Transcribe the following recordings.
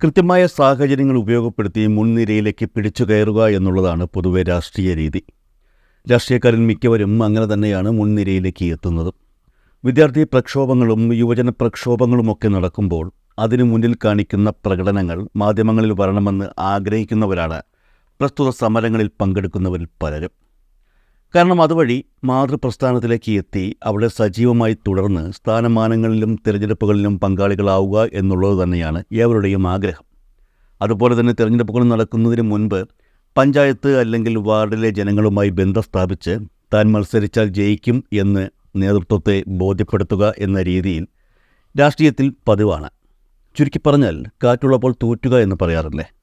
കൃത്യമായ സാഹചര്യങ്ങൾ ഉപയോഗപ്പെടുത്തി മുൻനിരയിലേക്ക് പിടിച്ചു കയറുക എന്നുള്ളതാണ് പൊതുവെ രാഷ്ട്രീയ രീതി. രാഷ്ട്രീയക്കാരിൽ മിക്കവരും അങ്ങനെ തന്നെയാണ് മുൻനിരയിലേക്ക് എത്തുന്നത്. വിദ്യാർത്ഥി പ്രക്ഷോഭങ്ങളും യുവജന പ്രക്ഷോഭങ്ങളുമൊക്കെ നടക്കുമ്പോൾ അതിനു മുന്നിൽ കാണിക്കുന്ന പ്രകടനങ്ങൾ മാധ്യമങ്ങളിൽ വരണമെന്ന് ആഗ്രഹിക്കുന്നവരാണ് പ്രസ്തുത സമരങ്ങളിൽ പങ്കെടുക്കുന്നവരിൽ പലരും. കാരണം അതുവഴി മാതൃപ്രസ്ഥാനത്തിലേക്ക് എത്തി അവിടെ സജീവമായി തുടർന്ന് സ്ഥാനമാനങ്ങളിലും തിരഞ്ഞെടുപ്പുകളിലും പങ്കാളികളാവുക എന്നുള്ളത് തന്നെയാണ് ഏവരുടെയും ആഗ്രഹം. അതുപോലെ തന്നെ തിരഞ്ഞെടുപ്പുകൾ നടക്കുന്നതിന് മുൻപ് പഞ്ചായത്ത് അല്ലെങ്കിൽ വാർഡിലെ ജനങ്ങളുമായി ബന്ധം സ്ഥാപിച്ച് താൻ മത്സരിച്ചാൽ ജയിക്കും എന്ന് നേതൃത്വത്തെ ബോധ്യപ്പെടുത്തുക എന്ന രീതിയിൽ രാഷ്ട്രീയത്തിൽ പതിവാണ്. ചുരുക്കി പറഞ്ഞാൽ കാറ്റുള്ളപ്പോൾ തൂറ്റുക എന്ന് പറയാറില്ലേ?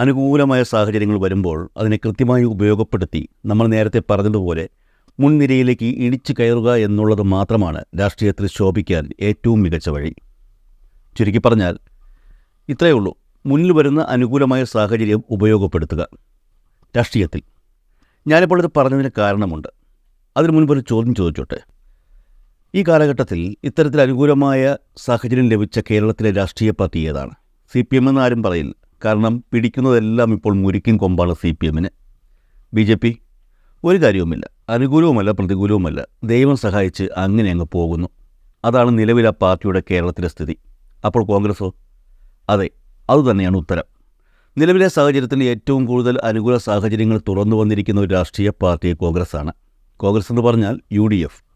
അനുകൂലമായ സാഹചര്യങ്ങൾ വരുമ്പോൾ അതിനെ കൃത്യമായി ഉപയോഗപ്പെടുത്തി നമ്മൾ നേരത്തെ പറഞ്ഞതുപോലെ മുൻനിരയിലേക്ക് ഇടിച്ചു കയറുക എന്നുള്ളത് മാത്രമാണ് രാഷ്ട്രീയത്തിൽ ശോഭിക്കാൻ ഏറ്റവും മികച്ച വഴി. ചുരുക്കി പറഞ്ഞാൽ ഇത്രയേ ഉള്ളൂ. മുന്നിൽ വരുന്ന അനുകൂലമായ സാഹചര്യം ഉപയോഗപ്പെടുത്തുക. രാഷ്ട്രീയത്തിൽ. ഞാനിപ്പോൾ ഇത് പറഞ്ഞതിന് കാരണമുണ്ട്. അതിനു മുൻപ് ഒരു ചോദ്യം ചോദിച്ചോട്ടെ? ഈ കാലഘട്ടത്തിൽ ഇത്തരത്തിൽ അനുകൂലമായ സാഹചര്യം ലഭിച്ച കേരളത്തിലെ രാഷ്ട്രീയ പാർട്ടി ഏതാണ്? സി പി എം എന്ന് ആരും പറയില്ല. കാരണം പിടിക്കുന്നതെല്ലാം ഇപ്പോൾ മുരിക്കും കൊമ്പാണ് സി പി എമ്മിന്. ബി ജെ പി ഒരു കാര്യവുമില്ല. അനുകൂലവുമല്ല പ്രതികൂലവുമല്ല. ദൈവം സഹായിച്ച് അങ്ങനെ അങ്ങ് പോകുന്നു. അതാണ് നിലവിലെ പാർട്ടിയുടെ കേരളത്തിലെ സ്ഥിതി. അപ്പോൾ കോൺഗ്രസോ? അതെ അതുതന്നെയാണ് ഉത്തരം. നിലവിലെ സാഹചര്യത്തിൽ ഏറ്റവും കൂടുതൽ അനുകൂല സാഹചര്യങ്ങൾ തുറന്നു വന്നിരിക്കുന്ന ഒരു രാഷ്ട്രീയ പാർട്ടി കോൺഗ്രസ്സാണ് കോൺഗ്രസ് എന്ന് പറഞ്ഞാൽ യു ഡി എഫ്.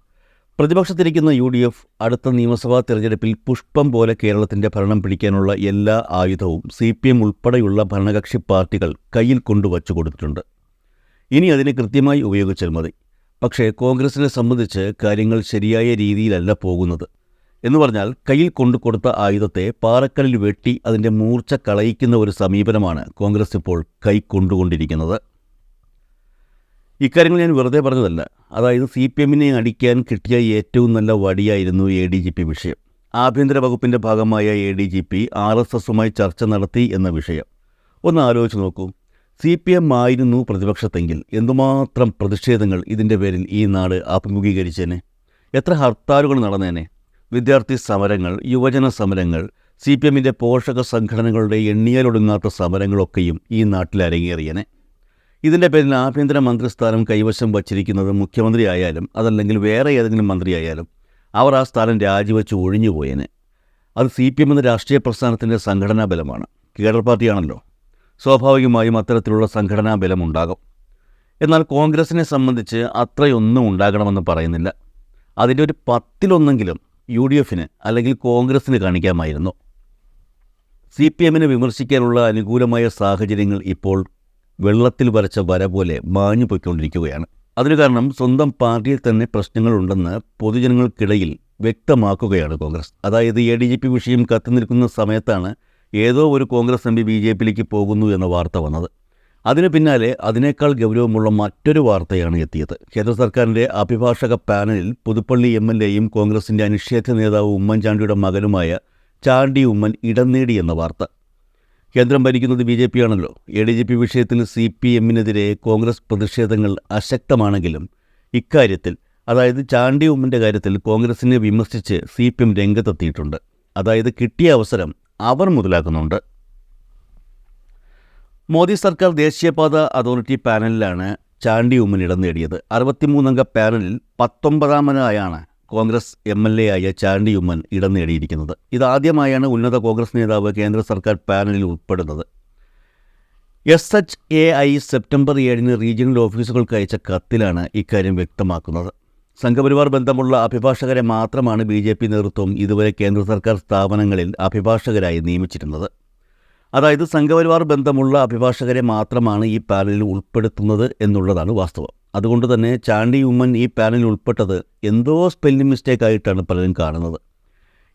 പ്രതിപക്ഷത്തിരിക്കുന്ന യു ഡി എഫ് അടുത്ത നിയമസഭാ തെരഞ്ഞെടുപ്പിൽ പുഷ്പം പോലെ കേരളത്തിന്റെ ഭരണം പിടിക്കാനുള്ള എല്ലാ ആയുധവും സി പി എം ഉൾപ്പെടെയുള്ള ഭരണകക്ഷി പാർട്ടികൾ കയ്യിൽ കൊണ്ടുവച്ചു കൊടുത്തിട്ടുണ്ട്. ഇനി അതിനെ കൃത്യമായി ഉപയോഗിച്ചാൽ മതി. പക്ഷേ കോൺഗ്രസിനെ സംബന്ധിച്ച് കാര്യങ്ങൾ ശരിയായ രീതിയിലല്ല പോകുന്നത്. എന്ന് പറഞ്ഞാൽ കയ്യിൽ കൊണ്ടു കൊടുത്ത ആയുധത്തെ പാറക്കല്ലിൽ വെട്ടി അതിന്റെ മൂർച്ച കളയിക്കുന്ന ഒരു സമീപനമാണ് കോൺഗ്രസ് ഇപ്പോൾ കൈക്കൊണ്ടുകൊണ്ടിരിക്കുന്നത്. ഇക്കാര്യങ്ങൾ ഞാൻ വെറുതെ പറഞ്ഞതല്ല. അതായത് സി പി എമ്മിനെ അടിക്കാൻ കിട്ടിയ ഏറ്റവും നല്ല വടിയായിരുന്നു എ ഡി ജി പി വിഷയം. ആഭ്യന്തര വകുപ്പിന്റെ ഭാഗമായ A D G P R S എസുമായി ചർച്ച നടത്തി എന്ന വിഷയം. ഒന്ന് ആലോചിച്ച് നോക്കൂ. സി പി എം ആയിരുന്നു പ്രതിപക്ഷത്തെങ്കിൽ എന്തുമാത്രം പ്രതിഷേധങ്ങൾ ഇതിന്റെ പേരിൽ ഈ നാട് അഭിമുഖീകരിച്ചേനെ? എത്ര ഹർത്താലുകൾ നടന്നേനെ? വിദ്യാർത്ഥി സമരങ്ങൾ യുവജന സമരങ്ങൾ സി പി എമ്മിന്റെ പോഷക സംഘടനകളുടെ എണ്ണിയാലൊടുങ്ങാത്ത സമരങ്ങളൊക്കെയും ഈ നാട്ടിൽ അരങ്ങേറിയനെ. ഇതിന്റെ പേരിൽ ആഭ്യന്തര മന്ത്രിസ്ഥാനം കൈവശം വച്ചിരിക്കുന്നത് മുഖ്യമന്ത്രിയായാലും അതല്ലെങ്കിൽ വേറെ ഏതെങ്കിലും മന്ത്രിയായാലും അവർ ആ സ്ഥാനം രാജിവെച്ച് ഒഴിഞ്ഞുപോയേനെ അത് സി പി എം എന്ന രാഷ്ട്രീയ പ്രസ്ഥാനത്തിന്റെ സംഘടനാ ബലമാണ്. കേഡർ പാർട്ടിയാണല്ലോ. സ്വാഭാവികമായും അത്തരത്തിലുള്ള സംഘടനാ ബലമുണ്ടാകും എന്നാൽ കോൺഗ്രസിനെ സംബന്ധിച്ച് അത്രയൊന്നും ഉണ്ടാകണമെന്ന് പറയുന്നില്ല. അതിന്റെ ഒരു പത്തിലൊന്നെങ്കിലും യു ഡി എഫിന് അല്ലെങ്കിൽ കോൺഗ്രസിന് കാണിക്കാമായിരുന്നു. സി പി എമ്മിനെ വിമർശിക്കാനുള്ള അനുകൂലമായ സാഹചര്യങ്ങൾ ഇപ്പോൾ വെള്ളത്തിൽ വരച്ച വര പോലെ മാഞ്ഞു പോയിക്കൊണ്ടിരിക്കുകയാണ്. അതിനു കാരണം സ്വന്തം പാർട്ടിയിൽ തന്നെ പ്രശ്നങ്ങളുണ്ടെന്ന് പൊതുജനങ്ങൾക്കിടയിൽ വ്യക്തമാക്കുകയാണ് കോൺഗ്രസ്. അതായത് എ ഡി ജി പി വിഷയം കത്തി നിൽക്കുന്ന സമയത്താണ് ഏതോ ഒരു Congress M P B J പിയിലേക്ക് പോകുന്നു എന്ന വാർത്ത വന്നത്. അതിനു പിന്നാലെ അതിനേക്കാൾ ഗൗരവമുള്ള മറ്റൊരു വാർത്തയാണ് എത്തിയത്. കേന്ദ്ര സർക്കാരിന്റെ അഭിഭാഷക പാനലിൽ പുതുപ്പള്ളി എം എൽ എയും കോൺഗ്രസിന്റെ അനിഷേധ്യ നേതാവ് ഉമ്മൻചാണ്ടിയുടെ മകനുമായ ചാണ്ടി ഉമ്മൻ ഇടം നേടി എന്ന വാർത്ത. കേന്ദ്രം ഭരിക്കുന്നത് ബി ജെ പി ആണല്ലോ. എ ഡി ജി പി വിഷയത്തിൽ സി പി എമ്മിനെതിരെ കോൺഗ്രസ് പ്രതിഷേധങ്ങൾ അശക്തമാണെങ്കിലും ഇക്കാര്യത്തിൽ അതായത് ചാണ്ടി ഉമ്മന്റെ കാര്യത്തിൽ കോൺഗ്രസിനെ വിമർശിച്ച് സി പി എം രംഗത്തെത്തിയിട്ടുണ്ട്. അതായത് കിട്ടിയ അവസരം അവർ മുതലാക്കുന്നുണ്ട്. മോദി സർക്കാർ ദേശീയപാത അതോറിറ്റി പാനലിലാണ് ചാണ്ടി ഉമ്മൻ ഇടം നേടിയത്. അറുപത്തിമൂന്നംഗ പാനലിൽ പത്തൊമ്പതാമനായാണ് കോൺഗ്രസ് എം എൽ എ ആയ ചാണ്ടി ഉമ്മൻ ഇടം നേടിയിരിക്കുന്നത് ഇതാദ്യമായാണ് ഉന്നത കോൺഗ്രസ് നേതാവ് കേന്ദ്ര സർക്കാർ പാനലിൽ ഉൾപ്പെടുന്നത്. S H A I September ഏഴിന് റീജിയണൽ ഓഫീസുകൾക്ക് അയച്ച കത്തിലാണ് ഇക്കാര്യം വ്യക്തമാക്കുന്നത്. സംഘപരിവാർ ബന്ധമുള്ള അഭിഭാഷകരെ മാത്രമാണ് ബി നേതൃത്വം ഇതുവരെ കേന്ദ്ര സർക്കാർ സ്ഥാപനങ്ങളിൽ അഭിഭാഷകരായി നിയമിച്ചിരുന്നത്. അതായത് സംഘപരിവാർ ബന്ധമുള്ള അഭിഭാഷകരെ മാത്രമാണ് ഈ പാനലിൽ ഉൾപ്പെടുത്തുന്നത് എന്നുള്ളതാണ് വാസ്തവം. അതുകൊണ്ട് തന്നെ ചാണ്ടി ഉമ്മൻ ഈ പാനലിൽ ഉൾപ്പെട്ടത് എന്തോ സ്പെല്ലിംഗ് മിസ്റ്റേക്ക് ആയിട്ടാണ് പലരും കാണുന്നത്.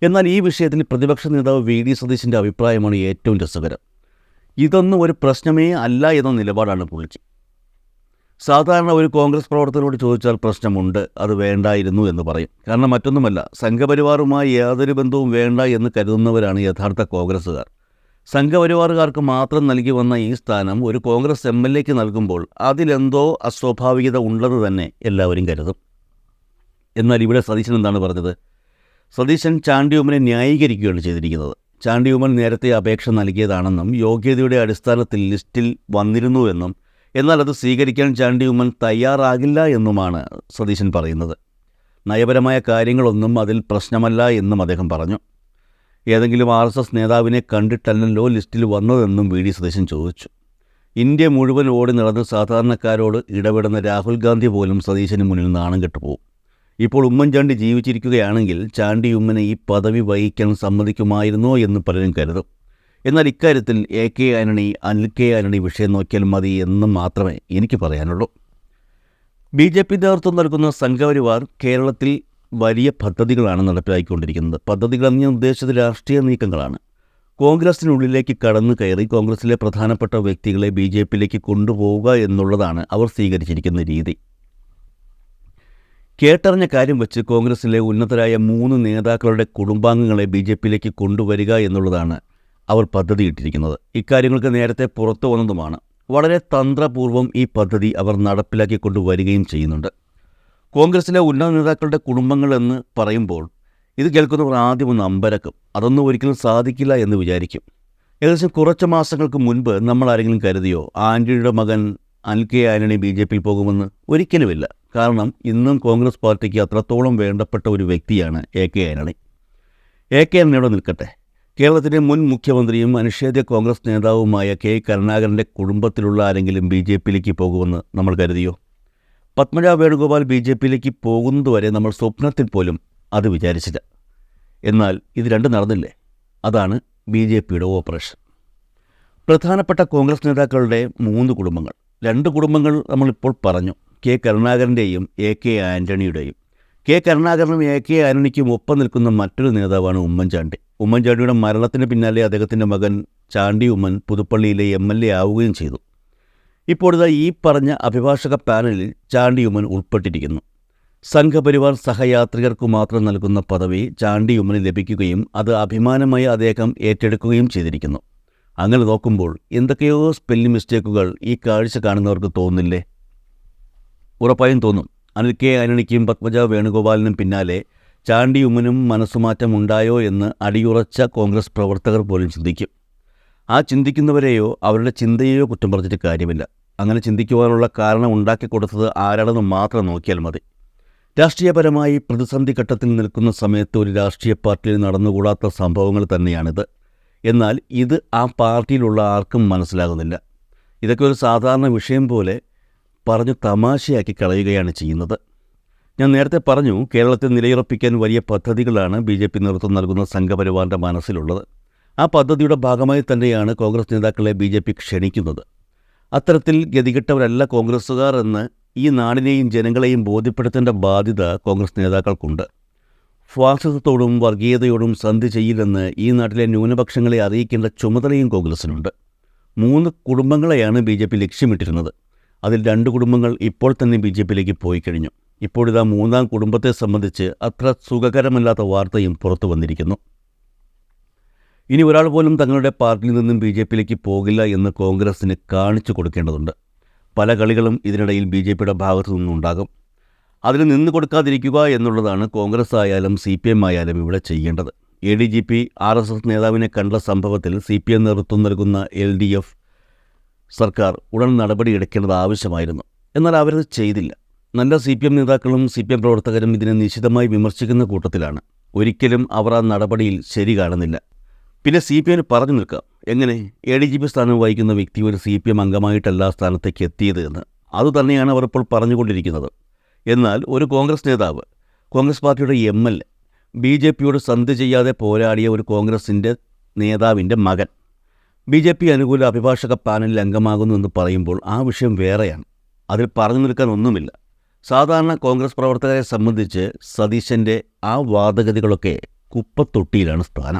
എന്നാൽ ഈ വിഷയത്തിൽ പ്രതിപക്ഷ നേതാവ് വി ഡി സതീശിന്റെ അഭിപ്രായമാണ് ഏറ്റവും രസകരം. ഇതൊന്നും ഒരു പ്രശ്നമേ അല്ല എന്ന നിലപാടാണ് പുള്ളിക്ക് സാധാരണ ഒരു കോൺഗ്രസ് പ്രവർത്തകരോട് ചോദിച്ചാൽ പ്രശ്നമുണ്ട് അത് വേണ്ടായിരുന്നു എന്ന് പറയും. കാരണം മറ്റൊന്നുമല്ല സംഘപരിവാറുമായി യാതൊരു ബന്ധവും വേണ്ട എന്ന് കരുതുന്നവരാണ് യഥാർത്ഥ കോൺഗ്രസ്സുകാർ. സംഘപരിവാറുകാർക്ക് മാത്രം നൽകി വന്ന ഈ സ്ഥാനം ഒരു കോൺഗ്രസ് എം എൽ എക്ക് നൽകുമ്പോൾ അതിലെന്തോ അസ്വാഭാവികത ഉണ്ടെന്ന് തന്നെ എല്ലാവരും കരുതും. എന്നാൽ ഇവിടെ സതീശൻ എന്താണ് പറഞ്ഞത്? സതീശൻ ചാണ്ടിയുമ്മനെ ന്യായീകരിക്കുകയാണ് ചെയ്തിരിക്കുന്നത്. ചാണ്ടിഉമൻ നേരത്തെ അപേക്ഷ നൽകിയതാണെന്നും യോഗ്യതയുടെ അടിസ്ഥാനത്തിൽ ലിസ്റ്റിൽ വന്നിരുന്നുവെന്നും എന്നാൽ അത് സ്വീകരിക്കാൻ ചാണ്ടി ഉമ്മൻ തയ്യാറാകില്ല എന്നുമാണ് സതീശൻ പറയുന്നത്. നയപരമായ കാര്യങ്ങളൊന്നും അതിൽ പ്രശ്നമല്ല എന്നും അദ്ദേഹം പറഞ്ഞു. ഏതെങ്കിലും ആർ എസ് എസ് നേതാവിനെ കണ്ടിട്ടല്ലല്ലോ ലിസ്റ്റിൽ വന്നതെന്നും വി ഡി സതീശൻ ചോദിച്ചു. ഇന്ത്യ മുഴുവൻ ഓടി നടന്ന് സാധാരണക്കാരോട് ഇടപെടുന്ന രാഹുൽ ഗാന്ധി പോലും സതീശന് മുന്നിൽ നാണം കെട്ടുപോകും. ഇപ്പോൾ ഉമ്മൻചാണ്ടി ജീവിച്ചിരിക്കുകയാണെങ്കിൽ ചാണ്ടി ഉമ്മനെ ഈ പദവി വഹിക്കാൻ സമ്മതിക്കുമായിരുന്നോ എന്ന് പലരും കരുതും. എന്നാൽ ഇക്കാര്യത്തിൽ A K Antony Anil K Antony വിഷയം നോക്കിയാൽ മതി എന്ന് മാത്രമേ എനിക്ക് പറയാനുള്ളൂ. ബി ജെ പി നേതൃത്വം നൽകുന്ന സംഘപരിവാർ കേരളത്തിൽ വലിയ പദ്ധതികളാണ് നടപ്പിലാക്കിക്കൊണ്ടിരിക്കുന്നത് പദ്ധതികൾ എന്ന് ഞാൻ ഉദ്ദേശിച്ചത് രാഷ്ട്രീയ നീക്കങ്ങളാണ്. കോൺഗ്രസിനുള്ളിലേക്ക് കടന്നു കയറി കോൺഗ്രസിലെ പ്രധാനപ്പെട്ട വ്യക്തികളെ ബി ജെ പിയിലേക്ക് കൊണ്ടുപോവുക എന്നുള്ളതാണ് അവർ സ്വീകരിച്ചിരിക്കുന്ന രീതി. കേട്ടറിഞ്ഞ കാര്യം വെച്ച് കോൺഗ്രസിലെ ഉന്നതരായ മൂന്ന് നേതാക്കളുടെ കുടുംബാംഗങ്ങളെ ബി ജെ പിയിലേക്ക് കൊണ്ടുവരിക എന്നുള്ളതാണ് അവർ പദ്ധതിയിട്ടിരിക്കുന്നത്. ഇക്കാര്യങ്ങൾക്ക് നേരത്തെ പുറത്തു വന്നതുമാണ്. വളരെ തന്ത്രപൂർവം ഈ പദ്ധതി അവർ നടപ്പിലാക്കി കൊണ്ടുവരികയും ചെയ്യുന്നുണ്ട്. കോൺഗ്രസിലെ ഉന്നത നേതാക്കളുടെ കുടുംബങ്ങൾ എന്ന് പറയുമ്പോൾ ഇത് കേൾക്കുന്നവർ ആദ്യം ഒന്ന് അമ്പരക്കും. അതൊന്നും ഒരിക്കലും സാധിക്കില്ല എന്ന് വിചാരിക്കും. ഏകദേശം കുറച്ച് മാസങ്ങൾക്ക് മുൻപ് നമ്മൾ ആരെങ്കിലും കരുതിയോ ആന്റണിയുടെ മകൻ Anil K Antony B J പിയിൽ പോകുമെന്ന്? ഒരിക്കലുമില്ല. കാരണം ഇന്നും കോൺഗ്രസ് പാർട്ടിക്ക് അത്രത്തോളം വേണ്ടപ്പെട്ട ഒരു വ്യക്തിയാണ് A K Antony. A K ആന്റണിയുടെ നിൽക്കട്ടെ? കേരളത്തിലെ മുൻ മുഖ്യമന്ത്രിയും അനിഷേധ്യ കോൺഗ്രസ് നേതാവുമായ കെ കരുണാകരന്റെ കുടുംബത്തിലുള്ള ആരെങ്കിലും ബി ജെ പിയിലേക്ക് പോകുമെന്ന് നമ്മൾ കരുതിയോ? പത്മജ വേണുഗോപാൽ ബി ജെ പിയിലേക്ക് പോകുന്നതുവരെ നമ്മൾ സ്വപ്നത്തിൽ പോലും അത് വിചാരിച്ചില്ല. എന്നാൽ ഇത് രണ്ടും നടന്നില്ലേ? അതാണ് ബി ജെ പിയുടെ ഓപ്പറേഷൻ. പ്രധാനപ്പെട്ട കോൺഗ്രസ് നേതാക്കളുടെ മൂന്ന് കുടുംബങ്ങൾ. രണ്ട് കുടുംബങ്ങൾ നമ്മളിപ്പോൾ പറഞ്ഞു. കെ കരുണാകരന്റെയും എ കെ ആന്റണിയുടെയും. കെ കരുണാകരനും എ കെ ആന്റണിക്കും ഒപ്പം നിൽക്കുന്ന മറ്റൊരു നേതാവാണ് ഉമ്മൻചാണ്ടി. ഉമ്മൻചാണ്ടിയുടെ മരണത്തിന് പിന്നാലെ അദ്ദേഹത്തിന്റെ മകൻ ചാണ്ടി ഉമ്മൻ പുതുപ്പള്ളിയിലെ എം എൽ എ ആവുകയും ചെയ്തു. ഇപ്പോൾ ഇതാ ഈ പറഞ്ഞ അഭിഭാഷക പാനലിൽ ചാണ്ടി ഉമ്മൻ ഉൾപ്പെട്ടിരിക്കുന്നു. സംഘപരിവാർ സഹയാത്രികർക്കു മാത്രം നൽകുന്ന പദവി ചാണ്ടി ഉമ്മന് ലഭിക്കുകയും അത് അഭിമാനമായി അദ്ദേഹം ഏറ്റെടുക്കുകയും ചെയ്തിരിക്കുന്നു. അങ്ങനെ നോക്കുമ്പോൾ എന്തൊക്കെയോ സ്പെല്ലിംഗ് മിസ്റ്റേക്കുകൾ ഈ കാഴ്ച കാണുന്നവർക്ക് തോന്നില്ലേ? ഉറപ്പായും തോന്നും. അനിൽ കെ ആന്റണിക്കും പത്മജ വേണുഗോപാലിനും പിന്നാലെ ചാണ്ടി ഉമ്മനും മനസ്സുമാറ്റം ഉണ്ടായോ എന്ന് അടിയുറച്ച കോൺഗ്രസ് പ്രവർത്തകർ പോലും ചിന്തിക്കും. ആ ചിന്തിക്കുന്നവരെയോ അവരുടെ ചിന്തയെയോ കുറ്റം പറഞ്ഞിട്ട് കാര്യമില്ല. അങ്ങനെ ചിന്തിക്കുവാനുള്ള കാരണം ഉണ്ടാക്കി കൊടുത്തത് ആരാണെന്ന് മാത്രം നോക്കിയാൽ മതി. രാഷ്ട്രീയപരമായി പ്രതിസന്ധി ഘട്ടത്തിൽ നിൽക്കുന്ന സമയത്ത് ഒരു രാഷ്ട്രീയ പാർട്ടിയിൽ നടന്നുകൂടാത്ത സംഭവങ്ങൾ തന്നെയാണിത്. എന്നാൽ ഇത് ആ പാർട്ടിയിലുള്ള ആർക്കും മനസ്സിലാകുന്നില്ല. ഇതൊക്കെ ഒരു സാധാരണ വിഷയം പോലെ പറഞ്ഞു തമാശയാക്കി കളയുകയാണ് ചെയ്യുന്നത്. ഞാൻ നേരത്തെ പറഞ്ഞു കേരളത്തെ നിലയുറപ്പിക്കാൻ വലിയ പദ്ധതികളാണ് ബി ജെ പി നേതൃത്വം നൽകുന്ന സംഘപരിവാറിന്റെ മനസ്സിലുള്ളത്. ആ പദ്ധതിയുടെ ഭാഗമായി തന്നെയാണ് കോൺഗ്രസ് നേതാക്കളെ ബി ജെ പി ക്ഷണിക്കുന്നത്. അത്തരത്തിൽ ഗതികെട്ടവരല്ല കോൺഗ്രസ്സുകാർ എന്ന് ഈ നാടിനെയും ജനങ്ങളെയും ബോധ്യപ്പെടുത്തേണ്ട ബാധ്യത കോൺഗ്രസ് നേതാക്കൾക്കുണ്ട്. ഫാസിസത്തോടും വർഗീയതയോടും സന്ധി ചെയ്യില്ലെന്ന് ഈ നാട്ടിലെ ന്യൂനപക്ഷങ്ങളെ അറിയിക്കേണ്ട ചുമതലയും കോൺഗ്രസിനുണ്ട്. മൂന്ന് കുടുംബങ്ങളെയാണ് ബി ജെ പി ലക്ഷ്യമിട്ടിരുന്നത്. അതിൽ രണ്ട് കുടുംബങ്ങൾ ഇപ്പോൾ തന്നെ ബി ജെ പിയിലേക്ക് പോയി കഴിഞ്ഞു. ഇപ്പോഴിതാ മൂന്നാം കുടുംബത്തെ സംബന്ധിച്ച് അത്ര സുഖകരമല്ലാത്ത വാർത്തയും പുറത്തു വന്നിരിക്കുന്നു. ഇനി ഒരാൾ പോലും തങ്ങളുടെ പാർട്ടിയിൽ നിന്നും ബി ജെ പിയിലേക്ക് പോകില്ല എന്ന് കോൺഗ്രസിന് കാണിച്ചു കൊടുക്കേണ്ടതുണ്ട്. പല കളികളും ഇതിനിടയിൽ ബി ജെ പിയുടെ ഭാഗത്തു നിന്നുണ്ടാകും. അതിന് നിന്ന് കൊടുക്കാതിരിക്കുക എന്നുള്ളതാണ് കോൺഗ്രസ് ആയാലും സി പി എം ആയാലും ഇവിടെ ചെയ്യേണ്ടത്. A D G P R S S നേതാവിനെ കണ്ട സംഭവത്തിൽ സി പി എം നേതൃത്വം നൽകുന്ന എൽ ഡി എഫ് സർക്കാർ ഉടൻ നടപടി നടപടിയെടുക്കേണ്ടത് ആവശ്യമായിരുന്നു. എന്നാൽ അവരത് ചെയ്തില്ല. നല്ല സി പി എം നേതാക്കളും സി പി എം പ്രവർത്തകരും ഇതിനെ നിശിതമായി വിമർശിക്കുന്ന കൂട്ടത്തിലാണ്. ഒരിക്കലും അവർ ആ നടപടിയിൽ ശരി കാണുന്നില്ല. പിന്നെ സി പി എമ്മിന് പറഞ്ഞു നിൽക്കാം. എങ്ങനെ? എ ഡി ജി പി സ്ഥാനം വഹിക്കുന്ന വ്യക്തി ഒരു സി പി എം അംഗമായിട്ടല്ല സ്ഥാനത്തേക്ക് എത്തിയത് എന്ന്. അതുതന്നെയാണ് അവർ ഇപ്പോൾ പറഞ്ഞുകൊണ്ടിരിക്കുന്നത്. എന്നാൽ ഒരു കോൺഗ്രസ് നേതാവ് കോൺഗ്രസ് പാർട്ടിയുടെ M L A B J പിയോട് സന്ധി ചെയ്യാതെ പോരാടിയ ഒരു കോൺഗ്രസിന്റെ നേതാവിന്റെ മകൻ. ബി ജെ പി അനുകൂല അഭിഭാഷക പാനലിൽ അംഗമാകുന്നു എന്ന് പറയുമ്പോൾ ആ വിഷയം വേറെയാണ്. അതിൽ പറഞ്ഞു നിൽക്കാൻ ഒന്നുമില്ല. സാധാരണ കോൺഗ്രസ് പ്രവർത്തകരെ സംബന്ധിച്ച് സതീശന്റെ ആ വാദഗതികളൊക്കെ കുപ്പത്തൊട്ടിയിലാണ് സ്ഥാനം.